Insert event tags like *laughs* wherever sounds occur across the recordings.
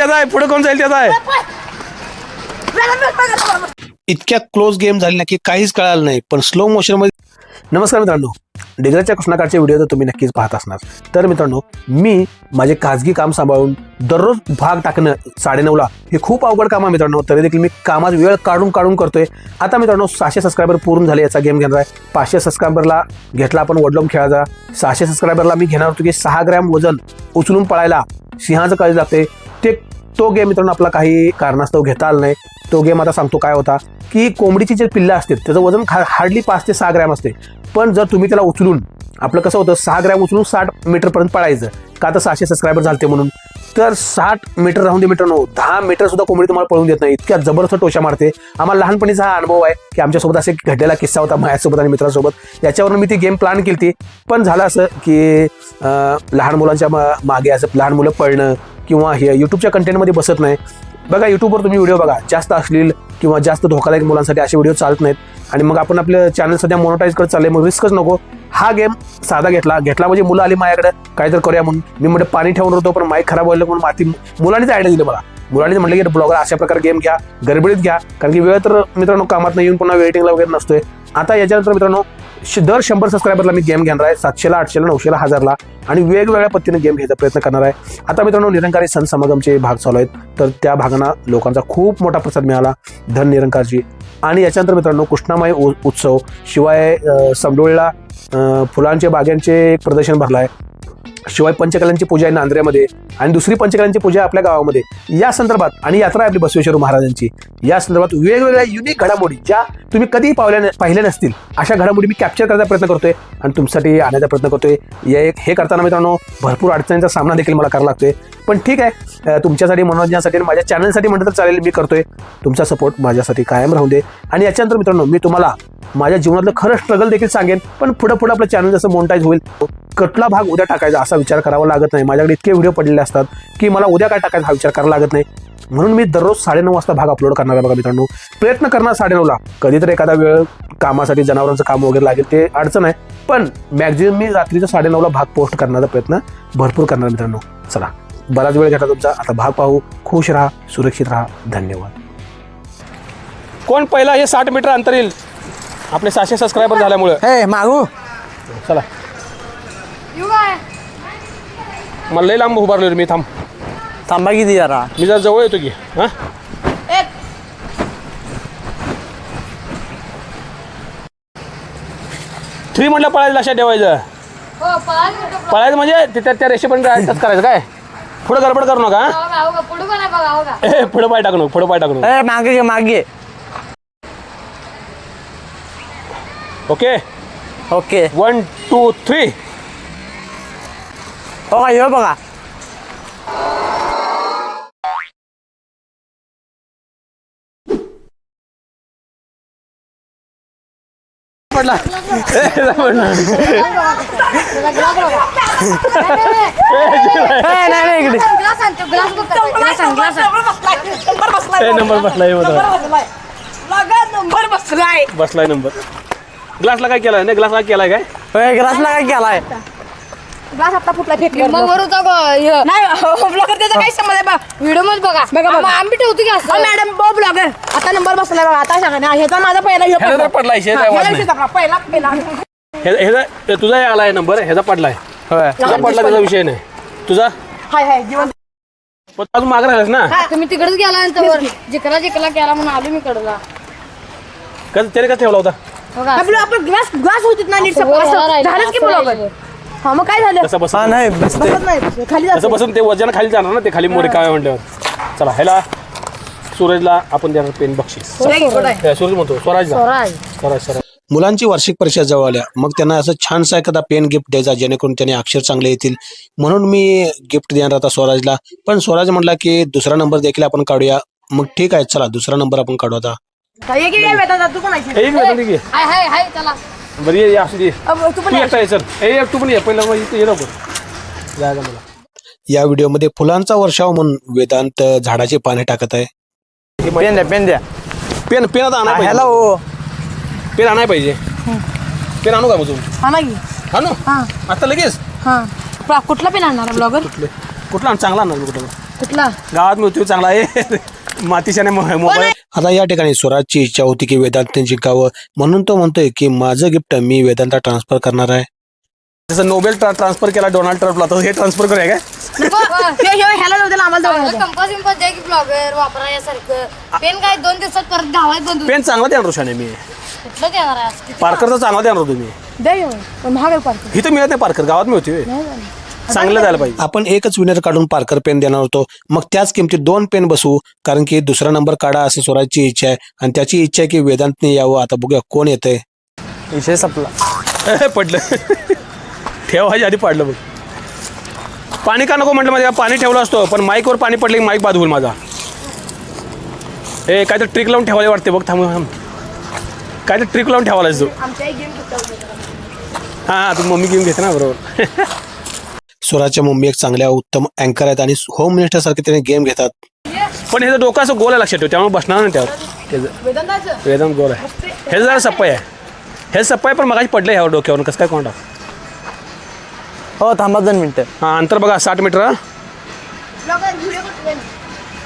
त्याचा आहे? पुढे कोण जाईल त्याचा आहे? इतक्या क्लोज गेम झाली ना की काहीच कळालं नाही पण स्लो मोशनमध्ये नमस्कार मित्रांनो. डिग्रजच्या कृष्णाकाळचे व्हिडिओ तर तुम्ही नक्कीच पाहत असणार. तर मित्रांनो मी माझे खाजगी काम सांभाळून दररोज भाग टाकणं साडेनऊला हे खूप अवघड काम आहे मित्रांनो. तरी देखील मी कामात वेळ काढून काढून करतोय. आता मित्रांनो सहाशे सबस्क्रायबर पूर्ण झाले याचा गेम घेणार आहे. पाचशे सबस्क्रायबरला घेतला आपण वडलम खेळायचा सहाशे सबस्क्रायबरला मी घेणार होतो की सहा ग्रॅम वजन उचलून पळायला. सिंहाचं काळजी लागते. तो गेम मित्रांनो आपला काही कारणास्तव घेता आला नाही. तो गेम आता सांगतो काय होता की कोंबडीची जे पिल्लं असते त्याचं वजन खा हार्डली पाच ते सहा ग्रॅम असते. पण जर तुम्ही त्याला उचलून आपलं कसं होतं सहा ग्रॅम उचलून साठ मीटरपर्यंत पळायचं. का तर सहाशे सबस्क्रायबर झालते म्हणून? तर साठ मीटर राहून दे मित्रांनो दहा मीटर सुद्धा कोंबडी तुम्हाला पळून देत नाही. इतक्या जबरदस्त टोशा मारते. आम्हाला लहानपणीचा हा अनुभव आहे की आमच्यासोबत असे घडलेला किस्सा होता माझ्यासोबत आणि मित्रांसोबत. याच्यावरून मी ती गेम प्लॅन केली पण झालं असं की लहान मुलांच्या मा- मागे असं लहान मुलं पळणं किंवा हे युट्यूबच्या कंटेंटमध्ये बसत नाही. बघा युट्यूबवर तुम्ही व्हिडिओ बघा. जास्त असलेल किंवा जास्त धोकादायक मुलांसाठी असे व्हिडिओ चालत नाहीत. आणि मग आपण आपलं चॅनल सध्या मोनोटाईज करत चालले मग रिस्कच नको. हा गेम साधा घेतला. घेतला म्हणजे मुलं आली माझ्याकडे. काहीतरी करूया म्हणून. मी म्हणजे पाणी ठेवून होतो पण माईक खराब व्हायला म्हणून माती मुलांनीच आयडिया दिली मला. मुलांनी म्हटलं की ब्लॉगर अशा प्रकारे गेम घ्या. गडबडीत घ्या. कारण की वेळ तर मित्रांनो कामात नाही येऊन पुन्हा वेटिंगला वगैरे नसतोय. आता याच्यानंतर मित्रांनो दर शंभर सबस्क्रायबरला मी गेम घेणार आहे. सातशेला आठशेला नऊशेला हजारला आणि वेगवेगळ्या पद्धतीने गेम घ्यायचा प्रयत्न करणार आहे. आता मित्रांनो निरंकारी सण समागमचे भाग चालू आहेत. तर त्या भागांना लोकांचा खूप मोठा प्रसाद मिळाला. धन निरंकारची आणि याच्यानंतर मित्रांनो कृष्णामाई उ- उत्सव. शिवाय समडोळीला फुलांचे बागांचे एक प्रदर्शन भरलं आहे. शिवाय पंचकलांची पूजा आहे नांद्र्यामध्ये आणि दुसरी पंचकलांची पूजा आपल्या गावामध्ये. या संदर्भात आणि यात्रा आहे आपली बसवेश्वर महाराजांची. या संदर्भात वेगवेगळ्या युनिक घडामोडी ज्या तुम्ही कधीही पावल्या पाहिल्या नसतील अशा घडामोडी मी कॅप्चर करण्याचा प्रयत्न करतोय आणि तुमच्यासाठी आणण्याचा प्रयत्न करतोय. या एक हे करताना मित्रांनो भरपूर अडचणींचा सामना देखील मला करावा लागतोय. पण ठीक आहे तुमच्यासाठी मनोरंजनासाठी आणि माझ्या चॅनलसाठी म्हटलं तर चालेल मी करतोय. तुमचा सपोर्ट माझ्यासाठी कायम राहू दे. आणि याच्यानंतर मित्रांनो मी तुम्हाला माझ्या जीवनातलं खरं स्ट्रगल देखील सांगेन पण पुढं पुढं आपलं चॅनल जसं मोनिटाईज होईल कटला भाग उद्या टाकायचा असा विचार करावा लागत नाही. माझ्याकडे इतके व्हिडिओ पडलेले असतात की मला उद्या काय टाकायचा हा विचार करावा लागत नाही. म्हणून मी दररोज साडेनऊ वाजता भाग अपलोड करणार आहे बघा मित्रांनो. प्रयत्न करणार साडेनऊला. कधीतरी एखादा वेळ कामासाठी जनावरांचं काम वगैरे लागेल ते अडचण आहे. पण मॅक्झिमम मी रात्रीच्या साडेनऊला भाग पोस्ट करण्याचा प्रयत्न भरपूर करणार मित्रांनो. चला बराच वेळ घेतला तुमचा. आता भाग पाहू. खुश राहा सुरक्षित राहा. धन्यवाद. कोण पहिला हे साठ मीटर अंतर येईल आपले सहाशे सबस्क्रायबर झाल्यामुळे. हे मागू. चला. मला लई लांब उभारलो मी थांब. थांबा किती जरा. मी जरा जवळ येतो की हा? थ्री म्हटलं पळायचं लक्षात ठेवायचं. हो पळायचं म्हणजे तिथे त्या रेषेपर्यंत टच करायचं काय? पुढे गडबड करू नका हा? बघा हो का? पुढे हो पाय टाकू नको पुढे पाय टाकू ए मागे घे मागे okay okay one two three हो का ह्यो बघा पडला ए, नाही नाही इकडे ग्लास आणतो ग्लास बघ ग्लास आण ग्लास आण ए नंबर बसलाय होता नंबर बसलाय बसलाय नंबर ग्लासला काय केलाय? नाही ग्लासला केलाय काय? ग्लासला काय केलाय? ग्लास फुटला फेकले मग नाही ब्लॉगर त्याचा काही आहे बा व्हिडिओमध्ये बघा. बघा, बघा. आम- आम्ही ठेवतो की असं. मॅडम बो ब्लॉगर. आता नंबर बसलाय बघा आता सांगा ना ह्याचा माझा पहिला ह्यो ह्याचा तर पडलाय, हा, शेत आहे, वाद ह्याला नाही. शेत आपला, पहिला पहिला हे- ह्याचा तुझा आलाय नंबर ह्याचा पडलाय. होय. तुझा पडला त्याचा विषय नाही. तुझा? हाय हाय जीवन पण अजून माग राहिलास ना? तुम्ही तिकडेच गेला जिकला जिकला केला म्हणून आलो मी कडला कधी त्याने का ठेवला होता? आपलं आपलं ग्लास ग्लास होतीत ना नीट असं वर असं राहिलं, झालंच की असं ब्लॉगर राहिलं. हा मग काय झालं? कसं बस नाही बसते बसत नाही खाली जात कसं बसून ते वजन खाली जाणार ना ते खाली मोरे काय म्हणल्यावर चला ह्याला सूरजला आपण देणार पेन बक्षीस. सूरज म्हणतो स्वराजला. स्वराज. स्वराज स्वराज. मुलांची वार्षिक परीक्षा जवळ आल्या. मग त्यांना असं छानसा एखादा पेन गिफ्ट द्यायचा जेणेकरून त्याने अक्षर चांगले येतील. म्हणून मी गिफ्ट देणार आता स्वराजला. पण स्वराज म्हटला की दुसरा नंबर देखील आपण काढूया. मग ठीक आहे चला दुसरा नंबर आपण काढू आता. एक एक वेता तू पण ऐकशील. ए, एक वेळ ठीक आहे हाय हाय हाय चला बरं ये ये, असू दे अब तू पण तू एकटा ये चल ए एक तू पण ये पहिला मग इथे ये नको जायचं मला या व्हिडिओमध्ये फुलांचा वर्षाव म्हणून वेदांत झाडाची पाने टाकत आहे. पेन द्या पेन द्या. पेन पेन आता आणाय पाहिजे. हो पेन आणाय पाहिजे. पेन आणू का मग तुम्ही हा ना? की आणू हा. आता लगेच? हा. आपला कुठला पेन आणणार ब्लॉगर? कुठले? कुठला आण? चांगला आणणार मी कुठला? कुठला? गावात मिळतोय चांगला आहे. *laughs* मातीशाने मोबाईल आता या ठिकाणी स्वराजची इच्छा होती की वेदांत जिंकावं म्हणून तो म्हणतोय की माझं गिफ्ट मी वेदांता ट्रान्सफर करणार आहे. जसं नोबेल ट्रान्सफर केला डोनाल्ड ट्रम्पला तर हे ट्रान्सफर करूया काय? हे- हे- ह्याला जाऊ द्याला आम्हाला द्या. कंपास बिंपास द्या की ब्लॉगर वापरा यासारखं पेन काय दोन दिवसात परत धावाय बंद होईल. पेन चांगला देणार ऋषाने मी. कुठलं देणार आहे आज? किती पार्करचा चांगला देणार तुम्ही द्या घेऊन पण महाग आहे पार्क इथं मिळत नाही पार्कर गावात मिळतोय. चांगलं द्यायला पाहिजे. आपण एकच विनर काढून पार्कर पेन देणार होतो. मग त्याच किमतीत दोन पेन बसवू कारण की दुसरा नंबर काढा अशी स्वराजची इच्छा आहे. आणि त्याची इच्छा आहे की वेदांतने यावं. आता बघूया कोण येतंय. विषय संपला. पडलं. ठेवायच्या आधी पडलं बघ. पाणी का नको म्हटलं माझ्या? पाणी ठेवलं असतो पण माईकवर पाणी पडलं की माईक बाद होईल माझा. हे काहीतरी ट्रिक लावून ठेवायला वाटते बघ. थांब थांब. काहीतरी ट्रिक लावून ठेवायला तू आमच्या गेम हां हां तू मम्मी घेऊन घेते ना बरोबर. *laughs* स्वराच्या मम्मी एक चांगल्या उत्तम अँकर आहेत आणि होम मिनिस्टर सारखे त्याने गेम घेतात. पण ह्याचं डोकं असं गोल आहे लक्षात ठेव त्यामुळे बसणार नाही त्यावर. त्याचं वेदम गोल आहे हे जरा सप्पाय आहे. हे सप्पाय पण मगाशी पडलं ह्यावर डोक्यावरून. कसं काय कोण टाक? हो थांबा दोन मिनिटं. हां अंतर बघा साठ मीटर हां.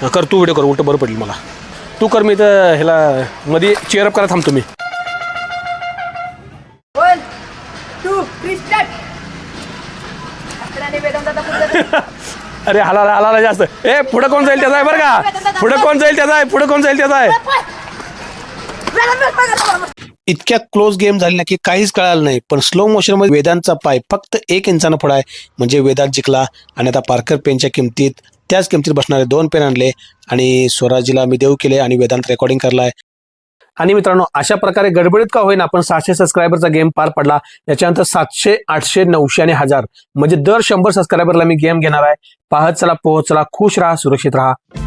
हां, कर तू व्हिडिओ कर उलट बरं पडेल मला. तू कर मी तर ह्याला मध्ये चेअर अप करा थांबतो मी *laughs* अरे हाला हाला जास्त. ए पुढं कोण जाईल त्याचा आहे बरं का? पुढं कोण जाईल त्याचा आहे? पुढं कोण जाईल त्याचा आहे? इतक्या क्लोज गेम झाली ना की काहीच कळालं नाही. पण स्लो मोशनमध्ये वेदांतचा पाय फक्त एक इंचानं पुढा आहे. म्हणजे वेदांत जिंकला आणि आता पार्कर पेनच्या किमतीत त्याच किमतीत बसणारे दोन पेन आणले आणि स्वराजीला मी देऊ केले आणि वेदांत रेकॉर्डिंग करलाय. आणि मित्रांनो अशा प्रकारे गडबडीत का होईना आपण सातशे सबस्क्रायबरचा गेम पार पडला. याच्यानंतर सातशे आठशे नऊशे आणि हजार. म्हणजे दर शंभर सबस्क्रायबरला मी गेम घेणार आहे. पाहत चला पोहोचला खुश राहा सुरक्षित राहा.